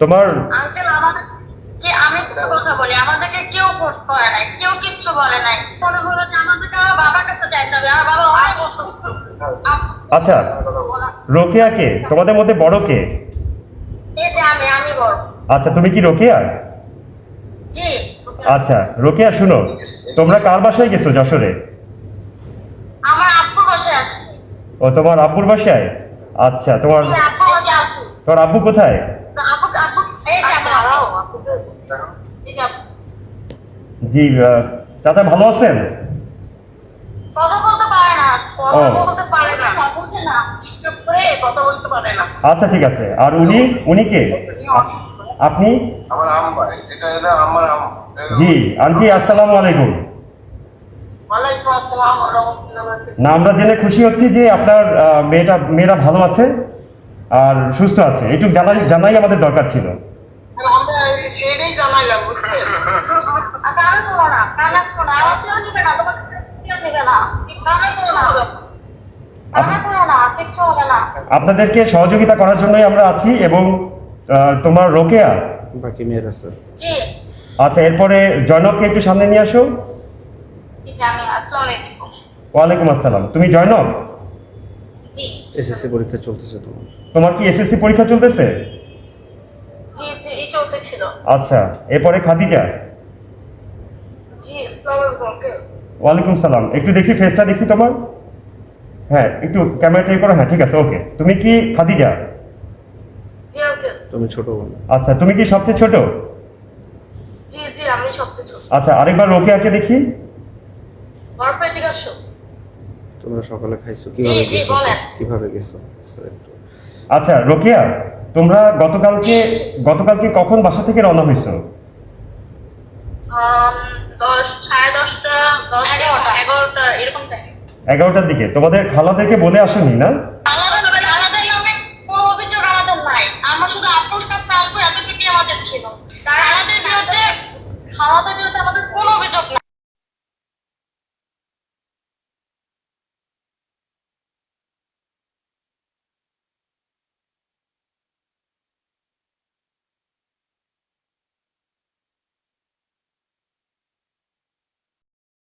তোমার আঙ্কেল আমাদের কি আমি একটা কথা বলি আমাদেরকে কেউ ফোর্স করে নাই কেউ কিচ্ছু বলে নাই। মনে হলো যে আমাদেরকে আমার বাবার কাছে যাইতে হবে আমার বাবা অনেক অসুস্থ। আচ্ছা রোকেয়া কে? তোমাদের মধ্যে বড় কে? এই যে আমি আমি বড়। আচ্ছা তুমি কি রোকেয়া? জি। আচ্ছা রোকেয়া শুনো তোমরা কার বাসায় গেছো যশোরে? আমার আব্বুর বাসায় আসছি। ও তোমার আব্বুর বাসায়? আচ্ছা তোমার তোমার আব্বু কোথায়? আব্বু আব্বু এই যে আমার আব্বু। এই যে আব্বু। জি চাচা ভালো আছেন? কথা বলতে পারে না কথা ও। বলতে পারে না। বুঝে না চুপ করে কথা বলতে পারে না। আচ্ছা ঠিক আছে। আর উনি? উনি কে? আপনি? আমার আম ভাই এটা এটা আমার আম। জি আন্টি আসসালামু আলাইকুম। না আমরা জেনে খুশি হচ্ছি যে আপনার মেয়েটা মেয়েরা ভালো আছে। আর সুস্থ আছে। এইটুকু জানাই জানাই আমাদের দরকার ছিল। আপনাদেরকে সহযোগিতা করার জন্যই আমরা আছি এবং তোমার রোকেয়া? বাকি মেয়েরা স্যার। আচ্ছা এরপরে জয়নবকে একটু সামনে নিয়ে আসো। ওয়ালাইকুম আসসালাম। তুমি জয়নব? জি। এসএসসি পরীক্ষা চলতেছে তোমার তোমার কি এসএসসি পরীক্ষা চলতেছে? জি জি এই চলতে ছিল আচ্ছা এরপরে খাদিজা? জি আসসালামু আলাইকুম। ওয়ালাইকুম সালাম। একটু দেখি ফেসটা দেখি তোমার। হ্যাঁ একটু ক্যামেরা ট্রাই করো। হ্যাঁ ঠিক আছে ওকে তুমি কি খাদিজা? তুমি ছোট বোন। আচ্ছা তুমি কি সবচেয়ে ছোট? জি জি আমি সবচেয়ে ছোট। আচ্ছা আরেকবার রোকেয়াকে দেখি। এদিকে আসো তোমরা সকালে খাইছো কীভাবে গেছো কীভাবে গেছো? আচ্ছা রোকেয়া তোমরা গতকালকে গতকালকে কখন বাসা থেকে রওনা হয়েছো এগারোটার দিকে। তোমাদের খালাদেরকে বলে আসনি না? আলাদা আলাদা কোনো অভিযোগ আমাদের নাই। আমরা শুধু আপোষ করতে আসব এতটুকুই আমাদের ছিল। আমাদের কোনো অভিযোগ নাই।